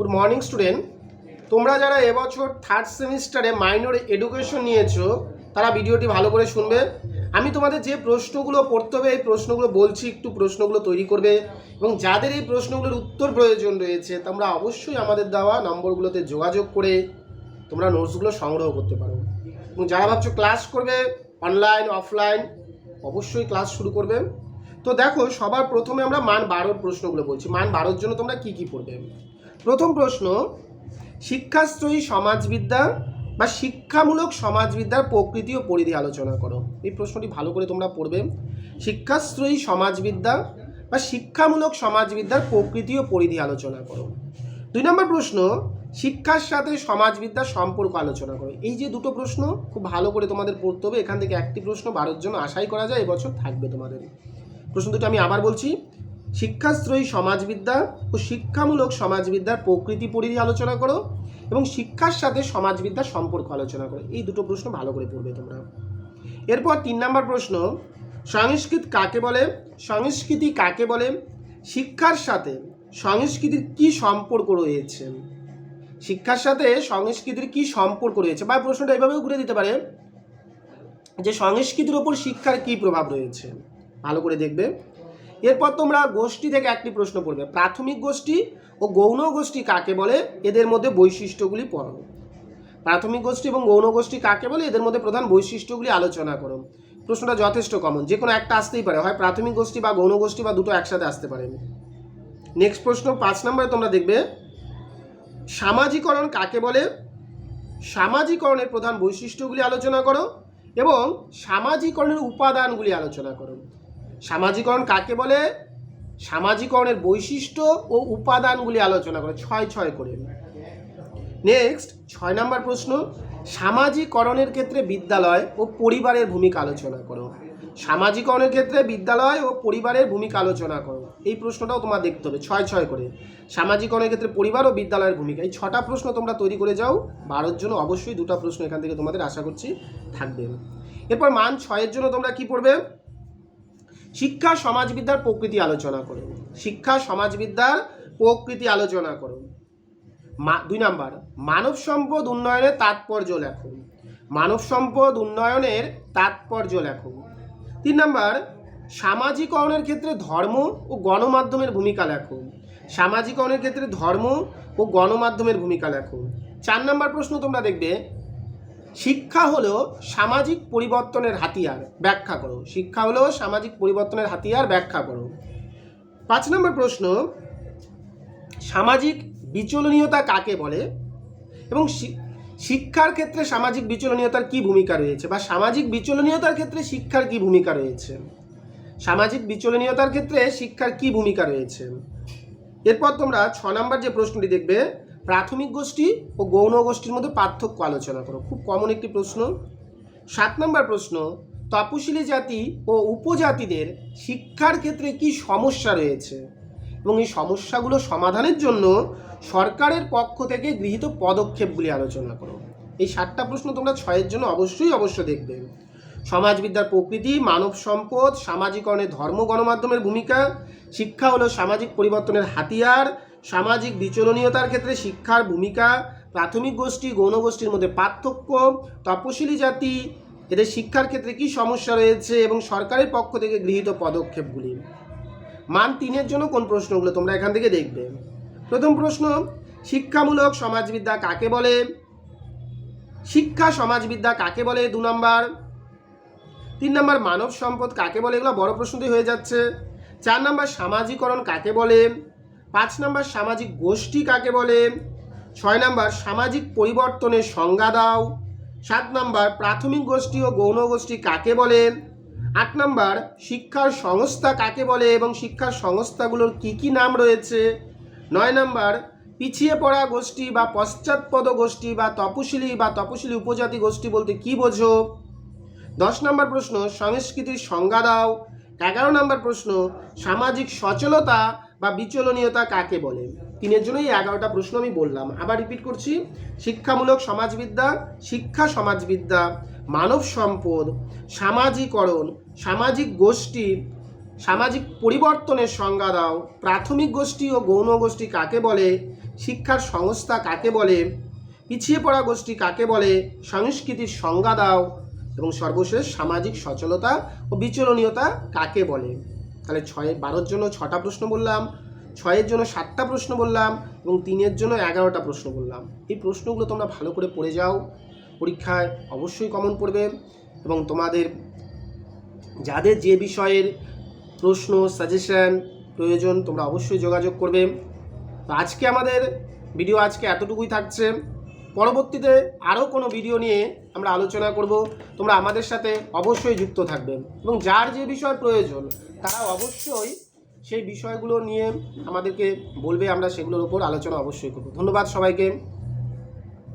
Good morning student. তোমরা যারা এবছর থার্ড সেমিস্টারে মাইনর এডুকেশন নিয়েছো, তারা ভিডিওটি ভালো করে শুনবে। আমি তোমাদের যে প্রশ্নগুলো পড়তে হবে, এই প্রশ্নগুলো বলছি, একটু প্রশ্নগুলো তৈরি করবে। এবং যাদের এই প্রশ্নগুলোর উত্তর প্রয়োজন রয়েছে, তোমরা অবশ্যই আমাদের দেওয়া নম্বরগুলোতে যোগাযোগ করে তোমরা নোটসগুলো সংগ্রহ করতে পারো। এবং যারা ভাবছ ক্লাস করবে অনলাইন অফলাইন অবশ্যই ক্লাস শুরু করবে। তো দেখো, সবার প্রথমে আমরা মান বারোর প্রশ্নগুলো বলছি। মান বারোর জন্য তোমরা কি কি পড়বে? প্রথম প্রশ্ন শিক্ষাশ্রয়ী সমাজবিদ্যা বা শিক্ষামূলক সমাজবিদ্যার প্রকৃতি ও পরিধি আলোচনা করো। এই প্রশ্নটি ভালো করে তোমরা পড়বে। শিক্ষাশ্রয়ী সমাজবিদ্যা বা শিক্ষামূলক সমাজবিদ্যার প্রকৃতি ও পরিধি আলোচনা করো। দুই নম্বর প্রশ্ন, শিক্ষার সাথে সমাজবিদ্যার সম্পর্ক আলোচনা করো। এই যে দুটো প্রশ্ন, খুব ভালো করে তোমাদের পড়তে হবে। এখান থেকে একটি প্রশ্ন বারোর জন্য আশাই করা যায়, এবছর থাকবে তোমাদের। প্রশ্ন দুটো আমি আবার বলছি। শিক্ষাশ্রয়ী সমাজবিদ্যা ও শিক্ষামূলক সমাজবিদ্যার প্রকৃতি পরিধি আলোচনা করো এবং শিক্ষার সাথে সমাজবিদ্যার সম্পর্ক আলোচনা করো। এই দুটো প্রশ্ন ভালো করে পড়বে তোমরা। এরপর তিন নম্বর প্রশ্ন, সংস্কৃত কাকে বলে? সংস্কৃতি কাকে বলে? শিক্ষার সাথে সংস্কৃতির কি সম্পর্ক রয়েছে? শিক্ষার সাথে সংস্কৃতির কি সম্পর্ক রয়েছে? বা প্রশ্নটা এভাবেও ঘুরে দিতে পারে যে সংস্কৃতির ওপর শিক্ষার কি প্রভাব রয়েছে? ভালো করে দেখবে। এরপর তোমরা গোষ্ঠী থেকে একটি প্রশ্ন পড়বে। প্রাথমিক গোষ্ঠী ও গৌণ গোষ্ঠী কাকে বলে? এদের মধ্যে বৈশিষ্ট্যগুলি পড়ো। প্রাথমিক গোষ্ঠী এবং গৌণ গোষ্ঠী কাকে বলে? এদের মধ্যে প্রধান বৈশিষ্ট্যগুলি আলোচনা করো। প্রশ্নটা যথেষ্ট কমন যে কোনো একটা আসতেই পারে। হয় প্রাথমিক গোষ্ঠী বা গৌণ গোষ্ঠী বা দুটো একসাথে আসতে পারে। নেক্সট প্রশ্ন, পাঁচ নম্বরে তোমরা দেখবে, সামাজিকরণ কাকে বলে? সামাজিকরণের প্রধান বৈশিষ্ট্যগুলি আলোচনা করো এবং সামাজিকরণের উপাদানগুলি আলোচনা করো। সামাজিকরণ কাকে বলে? সামাজিকরণের বৈশিষ্ট্য ও উপাদানগুলি আলোচনা করো, ছয় ছয় করে। নেক্সট ছয় নম্বর প্রশ্ন, সামাজিকরণের ক্ষেত্রে বিদ্যালয় ও পরিবারের ভূমিকা আলোচনা করো। সামাজিকরণের ক্ষেত্রে বিদ্যালয় ও পরিবারের ভূমিকা আলোচনা করো। এই প্রশ্নটাও তোমার দেখতে হবে, ছয় ছয় করে। সামাজিকরণের ক্ষেত্রে পরিবার ও বিদ্যালয়ের ভূমিকা, এই ছটা প্রশ্ন তোমরা তৈরি করে যাও। বারোর জন্য অবশ্যই দুটো প্রশ্ন এখান থেকে তোমাদের আশা করছি থাকবে। এরপর মান ছয়ের জন্য তোমরা কি পড়বে? শিক্ষা, সমাজবিদ্যার প্রকৃতি আলোচনা করুন। শিক্ষা, সমাজবিদ্যার প্রকৃতি আলোচনা করুন। মা- দুই নাম্বার, মানব সম্পদ উন্নয়নের তাৎপর্য লেখুন। মানব সম্পদ উন্নয়নের তাৎপর্য লেখুন। তিন নাম্বার, সামাজিকরণের ক্ষেত্রে ধর্ম ও গণমাধ্যমের ভূমিকা লেখুন। সামাজিকরণের ক্ষেত্রে ধর্ম ও গণমাধ্যমের ভূমিকা লেখো চার নাম্বার প্রশ্ন তোমরা দেখবে শিক্ষা হলো সামাজিক পরিবর্তনের হাতিয়ার, ব্যাখ্যা করো। শিক্ষা হলো সামাজিক পরিবর্তনের হাতিয়ার, ব্যাখ্যা করো। পাঁচ নম্বর প্রশ্ন, সামাজিক বিচলনীয়তা কাকে বলে? এবং শিক্ষার ক্ষেত্রে সামাজিক বিচলনীয়তার কি ভূমিকা রয়েছে? বা সামাজিক বিচলনীয়তার ক্ষেত্রে শিক্ষার কি ভূমিকা রয়েছে? সামাজিক বিচলনীয়তার ক্ষেত্রে শিক্ষার কি ভূমিকা রয়েছে? এরপর তোমরা ছ নম্বর যে প্রশ্নটি দেখবে প্রাথমিক গোষ্ঠী ও গৌণ গোষ্ঠীর মধ্যে পার্থক্য আলোচনা করো। খুব কমন একটি প্রশ্ন। সাত নম্বর প্রশ্ন, তপশিলি জাতি ও উপজাতিদের শিক্ষার ক্ষেত্রে কি সমস্যা রয়েছে? এবং এই সমস্যাগুলো সমাধানের জন্য সরকারের পক্ষ থেকে গৃহীত পদক্ষেপগুলি আলোচনা করো। এই সাতটা প্রশ্ন তোমরা ছয়ের জন্য অবশ্যই অবশ্য দেখবে। সমাজবিদ্যার প্রকৃতি, মানব সম্পদ, সামাজিকরণের ধর্ম গণমাধ্যমের ভূমিকা, শিক্ষা হলো সামাজিক পরিবর্তনের হাতিয়ার সামাজিক বিচলনীয়তার ক্ষেত্রে শিক্ষার ভূমিকা, প্রাথমিক গোষ্ঠী, গৌণ গোষ্ঠীর মধ্যে পার্থক্য, তপশিলি জাতি, এদের শিক্ষার ক্ষেত্রে কি সমস্যা রয়েছে এবং সরকারের পক্ষ থেকে গৃহীত পদক্ষেপগুলি? মান তিনের জন্য কোন প্রশ্নগুলো তোমরা এখান থেকে দেখবে? প্রথম প্রশ্ন, শিক্ষামূলক সমাজবিদ্যা কাকে বলে? শিক্ষা সমাজবিদ্যা কাকে বলে? দু নম্বর। তিন নম্বর, মানব সম্পদ কাকে বলে? এগুলো বড় প্রশ্নটি হয়ে যাচ্ছে। চার নম্বর, সামাজিকরণ কাকে বলে? পাঁচ নম্বর সামাজিক গোষ্ঠী কাকে বলে? ছয় নম্বর সামাজিক পরিবর্তনের সংজ্ঞা দাও। সাত নম্বর প্রাথমিক গোষ্ঠী ও গৌণ গোষ্ঠী কাকে বলে? আট নম্বর শিক্ষার সংস্থা কাকে বলে এবং শিক্ষার সংস্থাগুলোর কি কি নাম রয়েছে? নয় নম্বর পিছিয়ে পড়া গোষ্ঠী বা পশ্চাৎপদ গোষ্ঠী বা তপশিলি বা তপশিলি উপজাতি গোষ্ঠী বলতে কি বোঝো? দশ নম্বর প্রশ্ন সংস্কৃতির সংজ্ঞা দাও। এগারো নম্বর প্রশ্ন সামাজিক সচলতা বা বিচলনীয়তা কাকে বলে? তিনের জন্যই এগারোটা প্রশ্ন আমি বললাম। আবার রিপিট করছি। শিক্ষামূলক সমাজবিদ্যা, শিক্ষা সমাজবিদ্যা, মানব সম্পদ, সামাজিকরণ, সামাজিক গোষ্ঠী, সামাজিক পরিবর্তনের সংজ্ঞা দাও। প্রাথমিক গোষ্ঠী ও গৌণ গোষ্ঠী কাকে বলে? শিক্ষার সংস্থা কাকে বলে? পিছিয়ে পড়া গোষ্ঠী কাকে বলে? সংস্কৃতির সংজ্ঞা দাও। এবং সর্বশেষ সামাজিক সচলতা ও বিচলনীয়তা কাকে বলে? তাহলে ছয় বারোর জন্য ছটা প্রশ্ন বললাম, ছয়ের জন্য সাতটা প্রশ্ন বললাম এবং তিনের জন্য এগারোটা প্রশ্ন বললাম। এই প্রশ্নগুলো তোমরা ভালো করে পড়ে যাও। পরীক্ষায় অবশ্যই কমন পড়বে এবং তোমাদের যাদের যে বিষয়ের প্রশ্ন সাজেশন প্রয়োজন তোমরা অবশ্যই যোগাযোগ করবে। তো আজকে আমাদের ভিডিও আজকে এতটুকুই থাকছে। পরবর্তীতে আরও কোনো ভিডিও নিয়ে আমরা আলোচনা করব। তোমরা আমাদের সাথে অবশ্যই যুক্ত থাকবে এবং যার যে বিষয় প্রয়োজন, তারা অবশ্যই সেই বিষয়গুলো নিয়ে আমাদেরকে বলবে, আমরা সেগুলোর ওপর আলোচনা অবশ্যই করব। ধন্যবাদ সবাইকে।